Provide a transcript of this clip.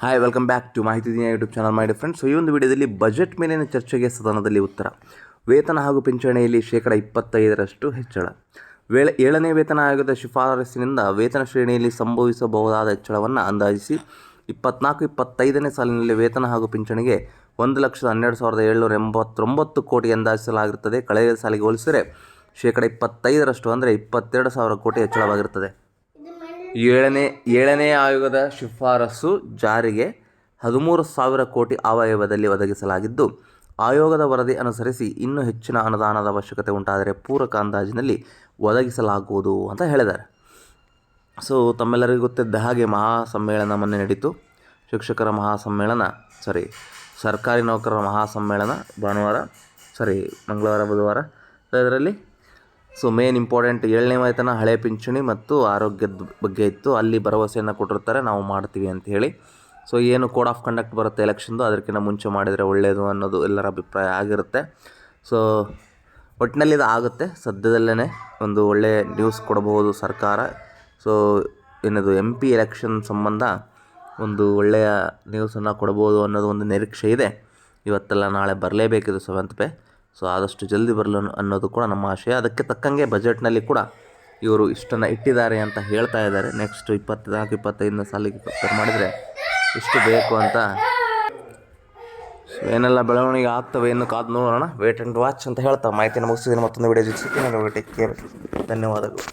Hi welcome back to ಮಾಹಿತಿ ದಿನ YouTube channel ಮಾಡಿ ಫ್ರೆಂಡ್ಸ್ ಈ ಒಂದು ವಿಡಿಯೋದಲ್ಲಿ ಬಜೆಟ್ ಮೇಲಿನ ಚರ್ಚೆಗೆ ಸದನದಲ್ಲಿ ಉತ್ತರ. ವೇತನ ಹಾಗೂ ಪಿಂಚಣಿಯಲ್ಲಿ ಶೇಕಡ ಇಪ್ಪತ್ತೈದರಷ್ಟು ಹೆಚ್ಚಳ. ವೇಳೆ ಏಳನೇ ವೇತನ ಆಯೋಗದ ಶಿಫಾರಸಿನಿಂದ ವೇತನ ಶ್ರೇಣಿಯಲ್ಲಿ ಸಂಭವಿಸಬಹುದಾದ ಹೆಚ್ಚಳವನ್ನು ಅಂದಾಜಿಸಿ, ಇಪ್ಪತ್ನಾಲ್ಕು, ಇಪ್ಪತ್ತೈದನೇ ಸಾಲಿನಲ್ಲಿ ವೇತನ ಹಾಗೂ ಪಿಂಚಣಿಗೆ ಒಂದು ಲಕ್ಷದ ಹನ್ನೆರಡು ಸಾವಿರದ ಏಳ್ನೂರ ಎಂಬತ್ತೊಂಬತ್ತು ಕೋಟಿ ಅಂದಾಜಿಸಲಾಗಿರುತ್ತದೆ. ಕಳೆದ ಸಾಲಿಗೆ ಹೋಲಿಸಿದರೆ ಶೇಕಡ ಇಪ್ಪತ್ತೈದರಷ್ಟು ಅಂದರೆ ಇಪ್ಪತ್ತೆರಡು ಸಾವಿರ ಕೋಟಿ ಹೆಚ್ಚಳವಾಗಿರುತ್ತದೆ. ಏಳನೇ ಏಳನೇ ಆಯೋಗದ ಶಿಫಾರಸು ಜಾರಿಗೆ ಹದಿಮೂರು ಸಾವಿರ ಕೋಟಿ ಆವಯವದಲ್ಲಿ ಒದಗಿಸಲಾಗಿದ್ದು, ಆಯೋಗದ ವರದಿ ಅನುಸರಿಸಿ ಇನ್ನೂ ಹೆಚ್ಚಿನ ಅನುದಾನದ ಅವಶ್ಯಕತೆ ಉಂಟಾದರೆ ಪೂರಕ ಅಂದಾಜಿನಲ್ಲಿ ಒದಗಿಸಲಾಗುವುದು ಅಂತ ಹೇಳಿದ್ದಾರೆ. ಸೊ, ತಮ್ಮೆಲ್ಲರಿಗೂ ಗೊತ್ತಿದ್ದ ಹಾಗೆ ಮಹಾ ಸಮ್ಮೇಳನ ಮೊನ್ನೆ ನಡೀತು. ಶಿಕ್ಷಕರ ಮಹಾಸಮ್ಮೇಳನ ಸಾರಿ ಸರ್ಕಾರಿ ನೌಕರರ ಮಹಾಸಮ್ಮೇಳನ ಭಾನುವಾರ ಸಾರಿ ಮಂಗಳವಾರ, ಬುಧವಾರ. ಅದರಲ್ಲಿ ಸೊ ಮೇನ್ ಇಂಪಾರ್ಟೆಂಟ್ ಏಳನೇ ವೇತನ ಹಳೆ ಪಿಂಚಣಿ ಮತ್ತು ಆರೋಗ್ಯದ ಬಗ್ಗೆ ಇತ್ತು. ಅಲ್ಲಿ ಭರವಸೆಯನ್ನು ಕೊಟ್ಟಿರ್ತಾರೆ. ನಾವು ಮಾಡ್ತೀವಿ ಅಂತ ಹೇಳಿ. ಸೊ ಏನು ಕೋಡ್ ಆಫ್ ಕಂಡಕ್ಟ್ ಬರುತ್ತೆ ಎಲೆಕ್ಷನ್ದು ಅದಕ್ಕಿಂತ ಮುಂಚೆ ಮಾಡಿದರೆ ಒಳ್ಳೆಯದು ಅನ್ನೋದು ಎಲ್ಲರ ಅಭಿಪ್ರಾಯ ಆಗಿರುತ್ತೆ. ಸೊ ಒಟ್ಟಿನಲ್ಲಿ ಇದು ಆಗುತ್ತೆ. ಸದ್ಯದಲ್ಲೇ ಒಂದು ಒಳ್ಳೆಯ ನ್ಯೂಸ್ ಕೊಡಬಹುದು ಸರ್ಕಾರ. ಸೊ ಏನದು ಎಂ ಪಿ ಎಲೆಕ್ಷನ್ ಸಂಬಂಧ ಒಂದು ಒಳ್ಳೆಯ ನ್ಯೂಸನ್ನು ಕೊಡ್ಬೋದು ಅನ್ನೋದು ಒಂದು ನಿರೀಕ್ಷೆ ಇದೆ. ಇವತ್ತೆಲ್ಲ ನಾಳೆ ಬರಲೇಬೇಕಿದೆ ಸೆವೆಂತ್ ಪೇ ಸೊ ಆದಷ್ಟು ಜಲ್ದಿ ಬರಲು ಅನ್ನೋದು ಕೂಡ ನಮ್ಮ ಆಶಯ. ಅದಕ್ಕೆ ತಕ್ಕಂಗೆ ಬಜೆಟ್ನಲ್ಲಿ ಕೂಡ ಇವರು ಇಷ್ಟನ್ನು ಇಟ್ಟಿದ್ದಾರೆ ಅಂತ ಹೇಳ್ತಾ ಇದ್ದಾರೆ. ನೆಕ್ಸ್ಟ್ ಇಪ್ಪತ್ನಾಲ್ಕು ಇಪ್ಪತ್ತೈದನೇ ಸಾಲಿಗೆ ಕಂಪೇರ್ ಮಾಡಿದರೆ ಇಷ್ಟು ಬೇಕು ಅಂತ. ಸೊ ಏನೆಲ್ಲ ಬೆಳವಣಿಗೆ ಆಗ್ತವೆ ಇನ್ನು ಕಾದು ನೋಡೋಣ. ವೇಟ್ ಆ್ಯಂಡ್ ವಾಚ್ ಅಂತ ಹೇಳ್ತಾ ಮಾಹಿತಿ ಮುಗಿಸಿದ್ರೆ ಮತ್ತೊಂದು ವಿಡಿಯೋ ಜೊತೆ ಟೇಕ್ ಕೇರ್ ಧನ್ಯವಾದಗಳು.